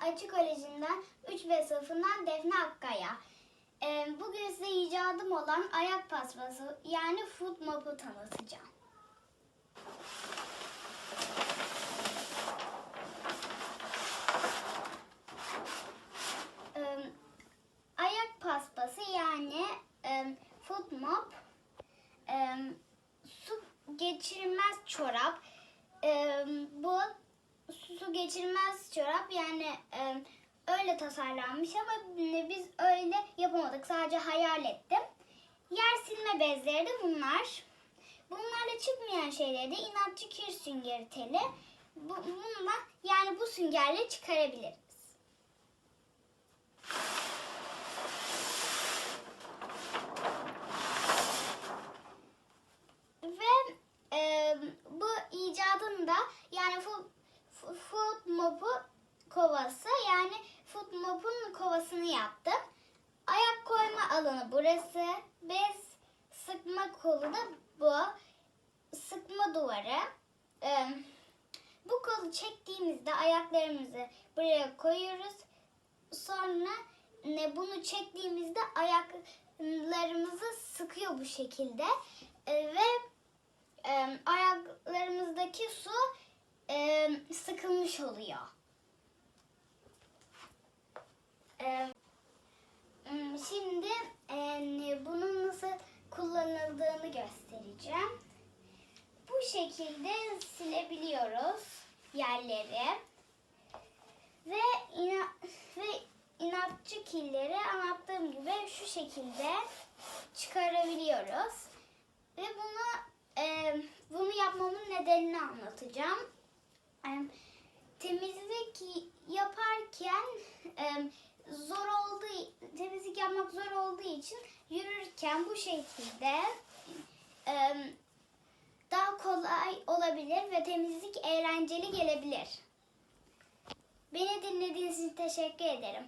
Açık Koleji'nden 3 B sınıfından Defne Akkaya. Ee, bugün size icadım olan ayak paspası yani foot mop'u tanıtacağım. Ee, ayak paspası yani e, foot mop e, su geçirmez çorap. E, bu su geçirmez çorap yani e, öyle tasarlanmış ama biz öyle yapamadık. Sadece hayal ettim. Yer silme bezleri de bunlar. Bunlarla çıkmayan şeyleri de inatçı kir süngeri teli. Bu, bununla yani bu süngerle çıkarabiliriz. Ve e, bu icadın yani food, food mopu kovası yani food mopun kovasını yaptım. Ayak koyma alanı burası. Bez sıkma kolu da bu. Sıkma duvarı. E, bu kolu çektiğimizde ayaklarımızı buraya koyuyoruz. Sonra ne bunu çektiğimizde ayaklarımızı sıkıyor bu şekilde. E, ve e, ayaklarımızdaki su e, sıkılmış oluyor. E, şimdi e, bunun nasıl kullanıldığını göstereceğim. Bu şekilde silebiliyoruz yerleri ve ina ve inatçı killeri anlattığım gibi şu şekilde çıkarabiliyoruz. Ve bunu e, bunu yapmamın nedenini anlatacağım. Temizlik yaparken zor olduğu temizlik yapmak zor olduğu için yürürken bu şekilde daha kolay olabilir ve temizlik eğlenceli gelebilir. Beni dinlediğiniz için teşekkür ederim.